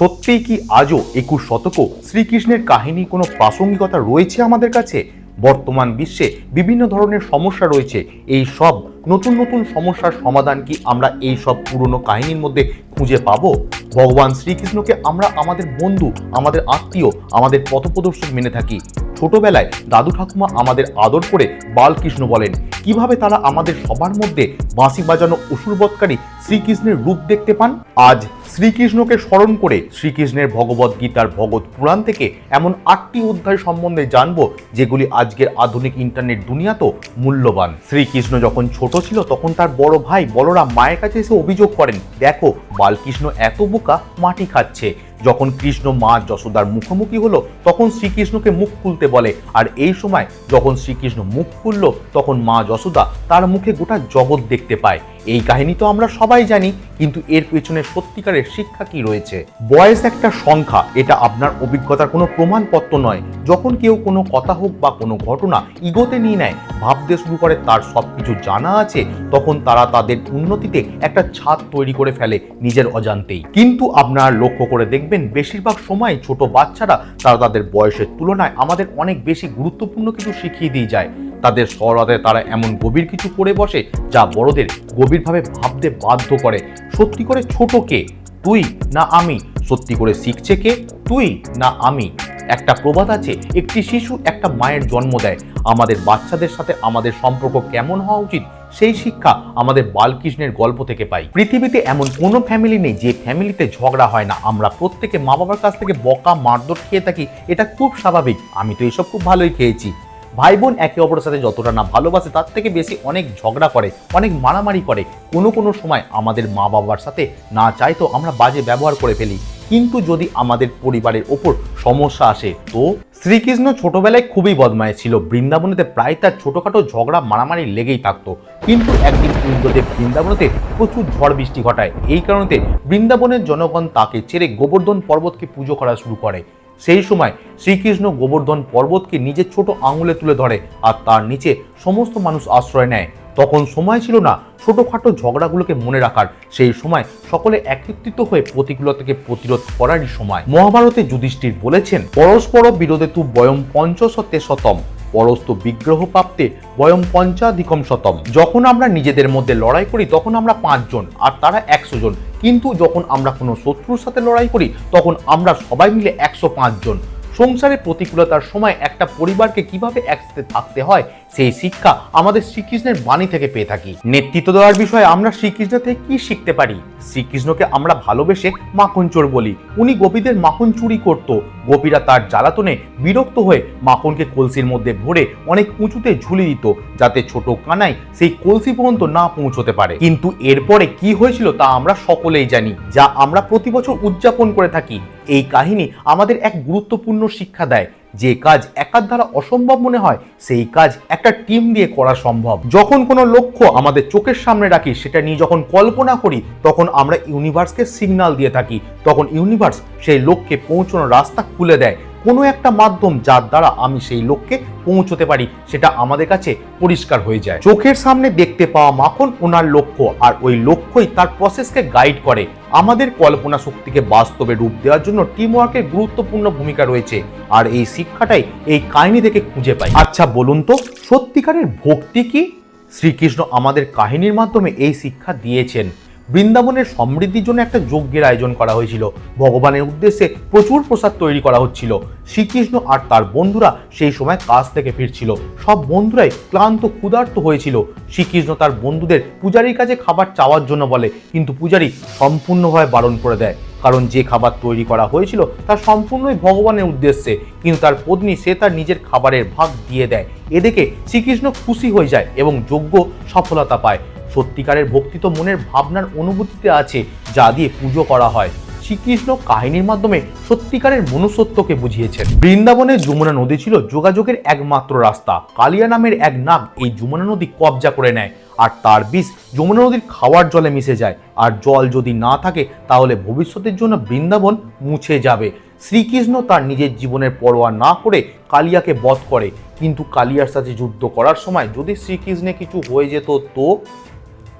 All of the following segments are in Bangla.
সত্যিই কি আজও একুশ শতকও শ্রীকৃষ্ণের কাহিনী কোনো প্রাসঙ্গিকতা রয়েছে আমাদের কাছে? বর্তমান বিশ্বে বিভিন্ন ধরনের সমস্যা রয়েছে। এই সব নতুন নতুন সমস্যার সমাধান কি আমরা এই সব পুরনো কাহিনীর মধ্যে খুঁজে পাবো? ভগবান শ্রীকৃষ্ণকে আমরা আমাদের বন্ধু, আমাদের আত্মীয়, আমাদের পথপ্রদর্শক মেনে থাকি। ছোটবেলায় দাদু ঠাকুমা আমাদের আদর করে বালকৃষ্ণ বলেন, কীভাবে তারা আমাদের সবার মধ্যে বাঁশি বাজানো অসুরবৎকারী শ্রীকৃষ্ণের রূপ দেখতে পান? আজ শ্রীকৃষ্ণকে স্মরণ করে শ্রীকৃষ্ণের ভগবত গীতার ভগৎ পুরাণ থেকে এমন আটটি অধ্যায় সম্বন্ধে জানব, যেগুলি আজকের আধুনিক ইন্টারনেট দুনিয়াতেও মূল্যবান। শ্রীকৃষ্ণ যখন ছোট ছিল, তখন তার বড় ভাই বলরাম মায়ের কাছে এসে অভিযোগ করেন, দেখো, বালকৃষ্ণ এত বোকা মাটি খাচ্ছে। যখন কৃষ্ণ মা যশোদার মুখোমুখি হলো, তখন শ্রীকৃষ্ণকে মুখ খুলতে বলে। আর এই সময় যখন শ্রীকৃষ্ণ মুখ খুলল, তখন মা যশোদা তার মুখে গোটা জগৎ দেখতে পায়। এই কাহিনী তো আমরা সবাই জানি কিন্তু এর পেছনে সত্যিকারের শিক্ষা কি রয়েছে? বয়স একটা সংখ্যা, এটা আপনার অভিজ্ঞতার কোনো প্রমাণপত্র নয়। যখন কেউ কোনো কথা হোক বা কোনো ঘটনা ইগোতে নিয়ে নেয়, ভাবতে শুরু করে তার সব কিছু জানা আছে, তখন তারা তাদের উন্নতিতে একটা ছাদ তৈরি করে ফেলে নিজের অজান্তেই। কিন্তু আপনারা লক্ষ্য করে দেখবেন, বেশিরভাগ সময় ছোট বাচ্চারা তারা তাদের বয়সের তুলনায় আমাদের অনেক বেশি গুরুত্বপূর্ণ কিছু শিখিয়ে দিয়ে যায়। তাদের সরতে তারা এমন গভীর কিছু করে বসে, যা বড়দের গভীরভাবে ভাবতে বাধ্য করে। সত্যি করে ছোট কে? তুই না আমি? সত্যি করে শিখছে কে? তুই না আমি? একটা প্রবাদ আছে, একটি শিশু একটা মায়ের জন্ম দেয়। আমাদের বাচ্চাদের সাথে আমাদের সম্পর্ক কেমন হওয়া উচিত? সেই শিক্ষা আমাদের বালকৃষ্ণের গল্প থেকে পাই। পৃথিবীতে এমন কোনো ফ্যামিলি নেই যে ফ্যামিলিতে ঝগড়া হয় না। আমরা প্রত্যেকে মা বাবার কাছ থেকে বকা, মারধর খেয়ে থাকি। এটা খুব স্বাভাবিক। আমি তো এইসব খুব ভালোই খেয়েছি। ভাই বোন একে অপরের সাথে যতটা না ভালোবাসে, তার থেকে বেশি অনেক ঝগড়া করে, অনেক মারামারি করে। কোনো কোনো সময় আমাদের মা বাবার সাথে না চাইতো আমরা বাজে ব্যবহার করে ফেলি। কিন্তু যদি আমাদের পরিবারের ওপর সমস্যা আসে, তো শ্রীকৃষ্ণ ছোটবেলায় খুবই বদমায় ছিল। বৃন্দাবনেতে প্রায় তার ছোটোখাটো ঝগড়া, মারামারি লেগেই থাকতো। কিন্তু একদিন ইন্দ্রদেব বৃন্দাবনেতে প্রচুর ঝড় বৃষ্টি ঘটায়। এই কারণেতে বৃন্দাবনের জনগণ তাকে ছেড়ে গোবর্ধন পর্বতকে পুজো করা শুরু করে। সেই সময় শ্রীকৃষ্ণ গোবর্ধন পর্বতকে নিজের ছোট আঙুলে তুলে ধরে আর তার নিচে সমস্ত মানুষ আশ্রয় নেয়। তখন সময় ছিল না ছোটোখাটো ঝগড়াগুলোকে মনে রাখার। সেই সময় সকলে একত্রিত হয়ে প্রতিকূলতাকে প্রতিরোধ করারই সময়। মহাভারতে যুধিষ্ঠির বলেছেন, পরস্পর বিরোধে তু বয়ম পঞ্চশতে শতম পরস্ত বিগ্রহ প্রাপ্তে বয়ম পঞ্চাধিকম শতম। যখন আমরা নিজেদের মধ্যে লড়াই করি, তখন আমরা পাঁচজন আর তারা একশো জন। কিন্তু যখন আমরা কোনো শত্রুর সাথে লড়াই করি, তখন আমরা সবাই মিলে একশো জন সংসারে প্রতিকূলতার সময় একটা পরিবারকে কীভাবে একসাথে থাকতে হয়, সেই শিক্ষা আমাদের শ্রীকৃষ্ণের বাণী থেকে পেয়ে থাকি। নেতৃত্ব দেওয়ার বিষয়ে আমরা শ্রীকৃষ্ণ থেকে কি শিখতে পারি? শ্রীকৃষ্ণকে আমরা ভালোবেসে মাখন চোর বলি। উনি গোপীদের মাখন চুরি করত। গোপীরা তার জ্বালাতনে বিরক্ত হয়ে মাখনকে কলসির মধ্যে ভরে অনেক উঁচুতে ঝুলি দিত, যাতে ছোট কানাই সেই কলসি পর্যন্ত না পৌঁছতে পারে। কিন্তু এরপরে কি হয়েছিল তা আমরা সকলেই জানি, যা আমরা প্রতি বছর উদযাপন করে থাকি। এই কাহিনী আমাদের এক গুরুত্বপূর্ণ শিক্ষা দেয়। যে কাজ একার দ্বারা অসম্ভব মনে হয়, সেই কাজ একটা টিম দিয়ে করা সম্ভব। যখন কোনো লক্ষ্য আমাদের চোখের সামনে রাখি, সেটা নিয়ে যখন কল্পনা করি, তখন আমরা ইউনিভার্সকে সিগন্যাল দিয়ে থাকি। তখন ইউনিভার্স সেই লক্ষ্যে পৌঁছানোর রাস্তা খুলে দেয়। কোনো একটা মাধ্যম যার দ্বারা আমি সেই লক্ষ্যে পৌঁছতে পারি, সেটা আমাদের কাছে পরিষ্কার হয়ে যায়। চোখের সামনে দেখতে পাওয়া মাখন ওনার লক্ষ্য, আর ওই লক্ষ্যই তার প্রসেসকে গাইড করে। আমাদের কল্পনা শক্তিকে বাস্তবে রূপ দেওয়ার জন্য টিম ওয়ার্কের গুরুত্বপূর্ণ ভূমিকা রয়েছে। আর এই শিক্ষাটাই এই কাহিনী থেকে খুঁজে পাই। আচ্ছা বলুন তো, সত্যিকারের ভক্তি কি? শ্রীকৃষ্ণ আমাদের কাহিনীর মাধ্যমে এই শিক্ষা দিয়েছেন। বৃন্দাবনের সমৃদ্ধির জন্য একটা যজ্ঞের আয়োজন করা হয়েছিল। ভগবানের উদ্দেশ্যে প্রচুর প্রসাদ তৈরি করা হচ্ছিল। শ্রীকৃষ্ণ আর তার বন্ধুরা সেই সময় কাজ থেকে ফিরছিল। সব বন্ধুরাই ক্লান্ত, ক্ষুধার্ত হয়েছিল। শ্রীকৃষ্ণ তার বন্ধুদের পূজারীর কাছে খাবার চাওয়ার জন্য বলে, কিন্তু পূজারী সম্পূর্ণভাবে বারণ করে দেয়। কারণ যে খাবার তৈরি করা হয়েছিল তা সম্পূর্ণই ভগবানের উদ্দেশ্যে, কিন্তু তার পত্নী সে তার নিজের খাবারের ভাগ দিয়ে দেয়। এদিকে শ্রীকৃষ্ণ খুশি হয়ে যায় এবং যজ্ঞ সফলতা পায়। সত্যিকারের ভক্তি তো মনের ভাবনার অনুভূতিতে আছে, যা দিয়ে পুজো করা হয়। শ্রীকৃষ্ণ কাহিনীর মাধ্যমে সত্যিকারের মনুষ্যত্বকে বুঝিয়েছেন। বৃন্দাবনে যমুনা নদী ছিল যোগাযোগের একমাত্র রাস্তা। কালিয়া নামের এক নাগ এই যমুনা নদী কবজা করে নেয়, আর তার বিষ যমুনা নদীর খাওয়ার জলে মিশে যায়। আর জল যদি না থাকে, তাহলে ভবিষ্যতের জন্য বৃন্দাবন মুছে যাবে। শ্রীকৃষ্ণ তার নিজের জীবনের পরোয়া না করে কালিয়াকে বধ করে। কিন্তু কালিয়ার সাথে যুদ্ধ করার সময় যদি শ্রীকৃষ্ণে কিছু হয়ে যেত, তো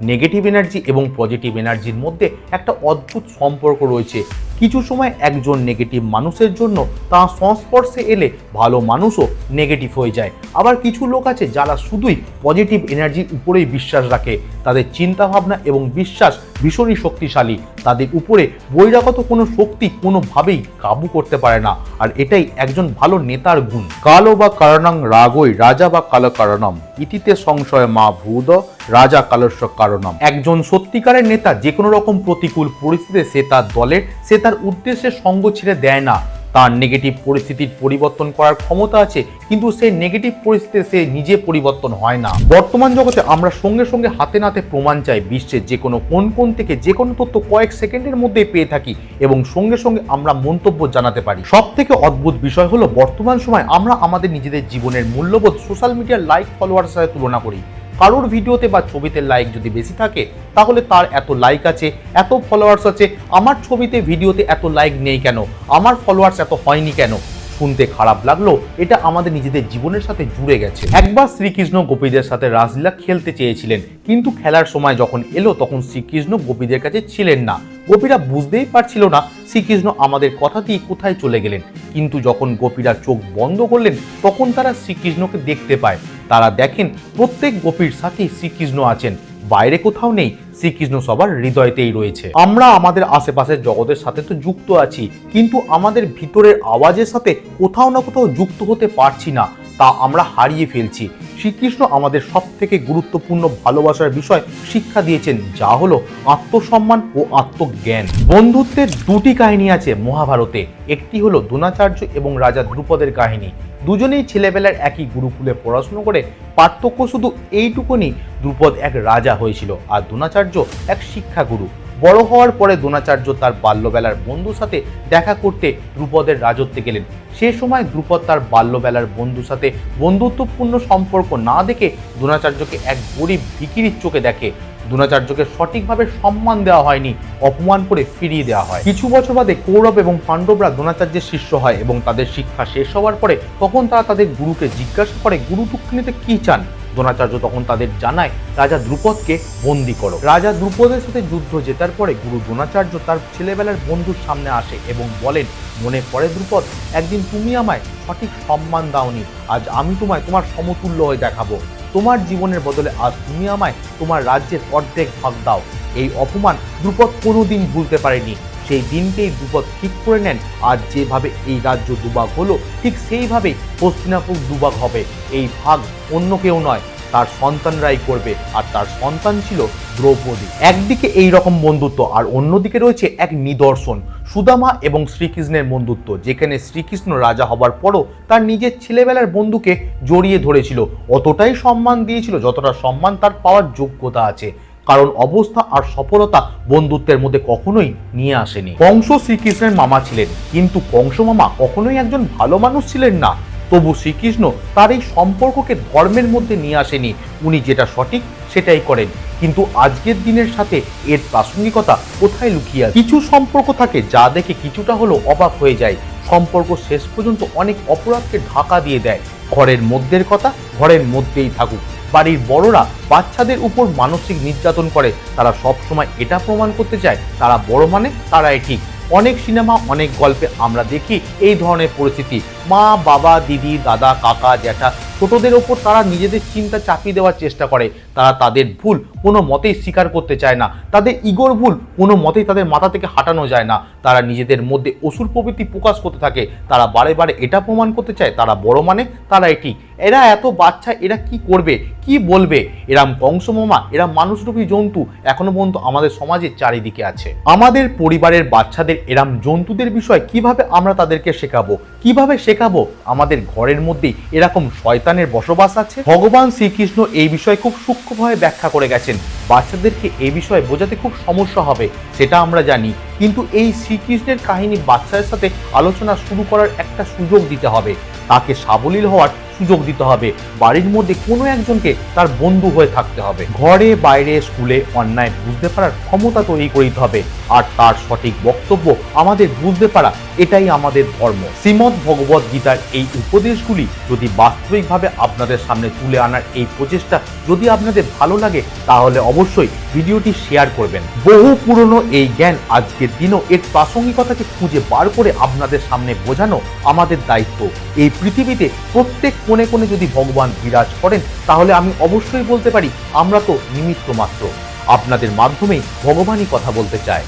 নেগেটিভ এনার্জি এবং পজিটিভ এনার্জির মধ্যে একটা অদ্ভুত সম্পর্ক রয়েছে। কিছু সময় একজন নেগেটিভ মানুষের জন্য তার সংস্পর্শে এলে ভালো মানুষও নেগেটিভ হয়ে যায়। আবার কিছু লোক আছে যারা শুধুই পজিটিভ এনার্জির উপরেই বিশ্বাস রাখে। তাদের চিন্তাভাবনা এবং বিশ্বাস ভীষণই শক্তিশালী। তাদের উপরে বহিরাগত কোনো শক্তি কোনোভাবেই কাবু করতে পারে না। আর এটাই একজন ভালো নেতার গুণ। কালো বা কারণাং রাগই রাজা বা কালো কারণম। ইতিতে সংশয় মা ভূদ রাজা কালস্য কারণম। একজন সত্যিকারের নেতা যে কোনো রকম প্রতিকূল পরিস্থিতিতে সে তার দলের, সে তার উদ্দেশ্যে সঙ্গ ছেড়ে দেয় না। তার নেগেটিভ পরিস্থিতির পরিবর্তন করার ক্ষমতা আছে, কিন্তু সেই নেগেটিভ পরিস্থিতিতে সে নিজে পরিবর্তন হয় না। বর্তমান জগতে আমরা সঙ্গে সঙ্গে হাতে নাতে প্রমাণ চাই বিশ্বের যে কোনো কোন কোন থেকে যে কোনো তথ্য কয়েক সেকেন্ডের মধ্যে পেয়ে থাকি এবং সঙ্গে সঙ্গে আমরা মন্তব্য জানাতে পারি। সব থেকে অদ্ভুত বিষয় হলো বর্তমান সময় আমরা আমাদের নিজেদের জীবনের মূল্যবোধ সোশ্যাল মিডিয়ার লাইক ফলোয়ার সাথে তুলনা করি। কারোর ভিডিওতে বা ছবিতে লাইক যদি বেশি থাকে, তাহলে তার এত লাইক আছে, এত ফলোয়ার্স আছে, আমার ছবিতে ভিডিওতে এত লাইক নেই কেন? আমার ফলোয়ার্স এত হয়নি কেন? শুনতে খারাপ লাগল, এটা আমাদের নিজেদের জীবনের সাথে জুড়ে গেছে। একবার শ্রীকৃষ্ণ গোপীদের সাথে রাসলীলা খেলতে চেয়েছিলেন, কিন্তু খেলার সময় যখন এলো, তখন শ্রীকৃষ্ণ গোপীদের কাছে ছিলেন না। গোপীরা বুঝতেই পারছিল না শ্রীকৃষ্ণ আমাদের কথা দিয়ে কোথায় চলে গেলেন। কিন্তু যখন গোপীরা চোখ বন্ধ করলেন, তখন তারা শ্রীকৃষ্ণকে দেখতে পায়। তারা দেখেন প্রত্যেক গোপীর সাথে শ্রীকৃষ্ণ আছেন। বাইরে কোথাও নেই, শ্রীকৃষ্ণ সবার হৃদয়তেই রয়েছে। আমরা আমাদের আশেপাশের জগতের সাথে তো যুক্ত আছি, কিন্তু আমাদের ভিতরের আওয়াজের সাথে কোথাও না কোথাও যুক্ত হতে পারছি না। তা আমরা হারিয়ে ফেলছি। শ্রীকৃষ্ণ আমাদের সব থেকে গুরুত্বপূর্ণ ভালোবাসার বিষয় শিক্ষা দিয়েছেন, যা হলো আত্মসম্মান ও আত্মজ্ঞান। বন্ধুত্বের দুটি কাহিনী আছে মহাভারতে। একটি হলো দ্রোণাচার্য এবং রাজা দ্রুপদের কাহিনী। দুজনেই ছেলেবেলার একই গুরুকুলে পড়াশুনো করে পার্থক্য শুধু এইটুকুনি দ্রুপদ এক রাজা হয়েছিল আর দ্রোণাচার্য এক শিক্ষাগুরু। বড় হওয়ার পরে দ্রোণাচার্য তার বাল্যবেলার বন্ধুর সাথে দেখা করতে দ্রুপদের রাজত্বে গেলেন। সে সময় দ্রুপদ তার বাল্যবেলার বন্ধুর সাথে বন্ধুত্বপূর্ণ সম্পর্ক না দেখে দ্রোণাচার্যকে এক গরিব ভিকিরির চোখে দেখে। দ্রোণাচার্যকে সঠিকভাবে সম্মান দেওয়া হয়নি, অপমান করে ফিরিয়ে দেওয়া হয়। কিছু বছর বাদে কৌরব এবং পাণ্ডবরা দ্রোণাচার্যের শিষ্য হয় এবং তাদের শিক্ষা শেষ হওয়ার পরে তখন তারা তাদের গুরুকে জিজ্ঞাসা করে, গুরু দক্ষিণীতে কি চান? দ্রোণাচার্য তখন তাদের জানায়, রাজা দ্রুপদকে বন্দি করো। রাজা দ্রুপদের সাথে যুদ্ধ জেতার পরে গুরু দ্রোণাচার্য তার ছেলেবেলার বন্ধুর সামনে আসে এবং বলেন, মনে পড়ে দ্রুপদ, একদিন তুমি আমায় সঠিক সম্মান দাওনি। আজ আমি তোমায় তোমার সমতুল্য হয়ে দেখাবো। তোমার জীবনের বদলে আজ তুমি আমায় তোমার রাজ্যের অর্ধেক ভাগ দাও। এই অপমান দ্রুপদ কোনোদিন ভুলতে পারেনি। সেই দিনকেই দ্রুপদ ঠিক করে নেন। আর যেভাবে এই রাজ্য দুভাগ হলো, ঠিক সেইভাবেই হস্তিনাপুর দুভাগ হবে। এই ভাগ অন্য কেউ নয়, তার সন্তানরাই করবে। আর তার সন্তান ছিল দ্রৌপদী। একদিকে এই রকম বন্ধুত্ব, আর অন্যদিকে রয়েছে এক নিদর্শন, সুদামা এবং শ্রীকৃষ্ণের বন্ধুত্ব। যেখানে শ্রীকৃষ্ণ রাজা হবার পরও তার নিজের ছেলেবেলার বন্ধুকে জড়িয়ে ধরেছিল। অতটাই সম্মান দিয়েছিল যতটা সম্মান তার পাওয়ার যোগ্যতা আছে। কারণ অবস্থা আর সফলতা বন্ধুত্বের মধ্যে কখনোই নিয়ে আসেনি। কংস শ্রীকৃষ্ণের মামা ছিলেন, কিন্তু কংস মামা কখনোই একজন ভালো মানুষ ছিলেন না। তবু শ্রীকৃষ্ণ তার এই সম্পর্ককে ধর্মের মধ্যে নিয়ে আসেনি। উনি যেটা সঠিক, সেটাই করেন। কিন্তু আজকের দিনের সাথে এর প্রাসঙ্গিকতা কোথায় লুকিয়ে আছে? কিছু সম্পর্ক থাকে যা দেখে কিছুটা হলেও অবাক হয়ে যায়। সম্পর্ক শেষ পর্যন্ত অনেক অপরাধকে ঢাকা দিয়ে দেয়। ঘরের মধ্যের কথা ঘরের মধ্যেই থাকুক। বাড়ির বড়রা বাচ্চাদের উপর মানসিক নির্যাতন করে। তারা সবসময় এটা প্রমাণ করতে চায়, তারা বড় মানে তারাই ঠিক। অনেক সিনেমা, অনেক গল্পে আমরা দেখি এই ধরনের পরিস্থিতি। মা, বাবা, দিদি, দাদা, কাকা, জ্যাঠা, ছোটদের ওপর তারা নিজেদের চিন্তা চাপিয়ে দেওয়ার চেষ্টা করে। তারা তাদের ভুল কোনো মতেই স্বীকার করতে চায় না। তাদের ইগোর ভুল কোনো মতেই তাদের মাথা থেকে হাঁটানো যায় না। তারা নিজেদের মধ্যে অসুর প্রবৃত্তি প্রকাশ করতে থাকে। তারা বারে বারে এটা প্রমাণ করতে চায়, তারা বড় মানে তারা এটি এরা এত বাচ্চা, এরা কি করবে? কি বলবে? এরাম কংসমামা এরা মানুষরূপী জন্তু এখনও পর্যন্ত আমাদের সমাজের চারিদিকে আছে। আমাদের পরিবারের বাচ্চাদের, এরাম জন্তুদের বিষয় কীভাবে আমরা তাদেরকে শেখাবো? কীভাবে শেখাবো? আমাদের ঘরের মধ্যে এরকম শয়তানের বসবাস আছে? ভগবান শ্রীকৃষ্ণ এই বিষয়ে খুব সূক্ষ্মভাবে ব্যাখ্যা করে গেছেন। বাচ্চাদেরকে এই বিষয়ে বোঝাতে খুব সমস্যা হবে, সেটা আমরা জানি। কিন্তু এই শ্রীকৃষ্ণের কাহিনী বাচ্চাদের সাথে আলোচনা শুরু করার একটা সুযোগ দিতে হবে। তাকে সাবলীল হওয়ার সুযোগ দিতে হবে। বাড়ির মধ্যে কোনো একজনকে তার বন্ধু হয়ে থাকতে হবে। ঘরে, বাইরে, স্কুলে অন্যায় বুঝতে পারার ক্ষমতা তৈরি করে দিতে হবে। আর তার সঠিক বক্তব্য আমাদের বুঝতে পারা, এটাই আমাদের ধর্ম। শ্রীমদ ভগবত গীতার এই উপদেশগুলি যদি বাস্তবিকভাবে আপনাদের সামনে তুলে আনার এই প্রচেষ্টা যদি আপনাদের ভালো লাগে, তাহলে অবশ্যই ভিডিওটি শেয়ার করবেন। বহু পুরনো এই জ্ঞান আজকের দিনও এর প্রাসঙ্গিকতাকে খুঁজে বার করে আপনাদের সামনে বোঝানো আমাদের দায়িত্ব। এই পৃথিবীতে প্রত্যেক কোণে কোণে যদি ভগবান বিরাজ করেন, তাহলে আমি অবশ্যই বলতে পারি, আমরা তো নিমিত্ত মাত্র আপনাদের মাধ্যমেই ভগবানই কথা বলতে চায়।